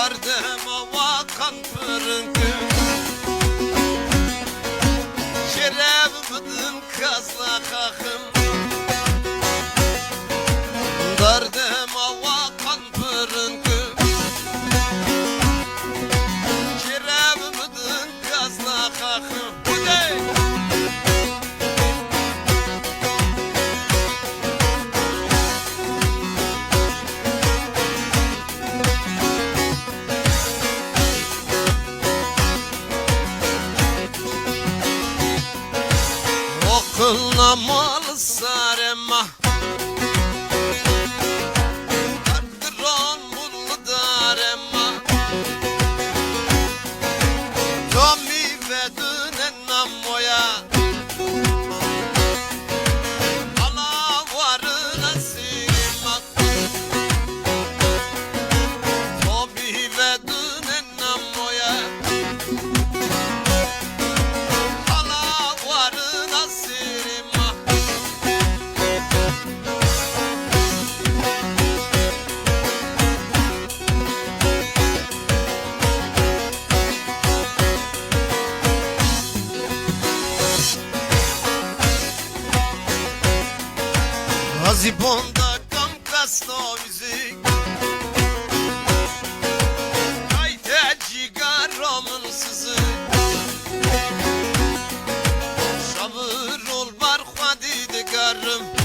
vardım ava kanpırın Şeref mıdın kazla kakım Okulna mal Azibonda kamkasno müzik. Kayte cigaramın sızı Şamır ol barhadi de garım